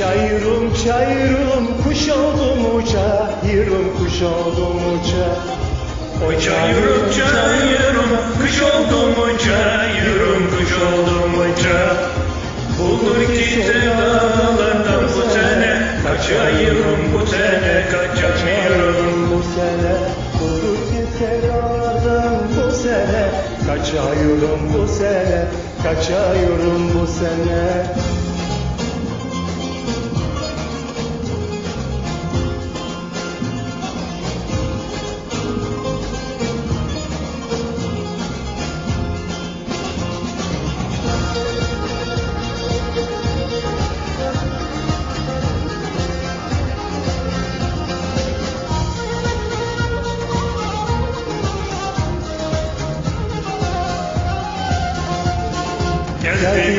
çayırım çayırım kuş oldum uçayırım kuş oldum uça. Oy çayırım çayırım kış oldu mu çayırım kış oldu mu ça Bulur ki sevdalardan bu sene. Kaçayırım bu sene kaçayırım bu sene. Bulur ki sevdalardan bu sene. Kaçayırım bu sene Kaçayırım bu sene Get the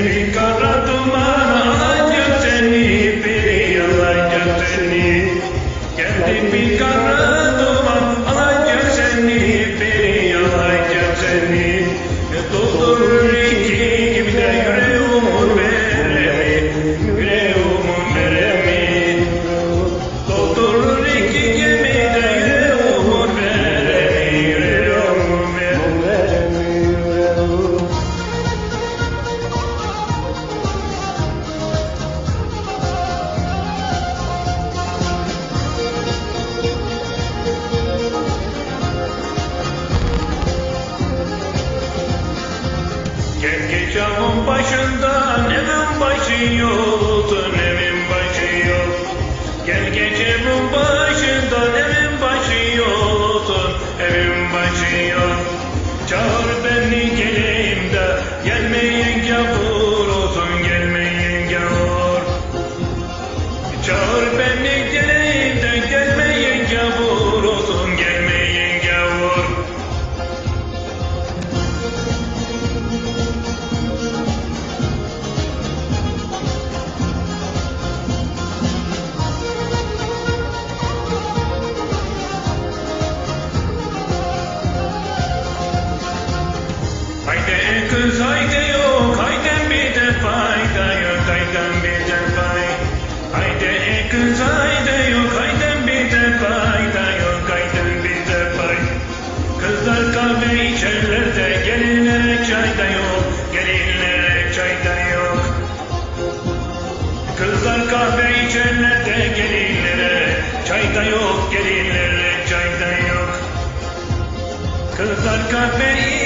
Camın başından evin başı yoldun evin başı yol Gel geç evin başından evin başı yoldun evin başı yol da yok gelinlere çay da yok. Kızlar kahve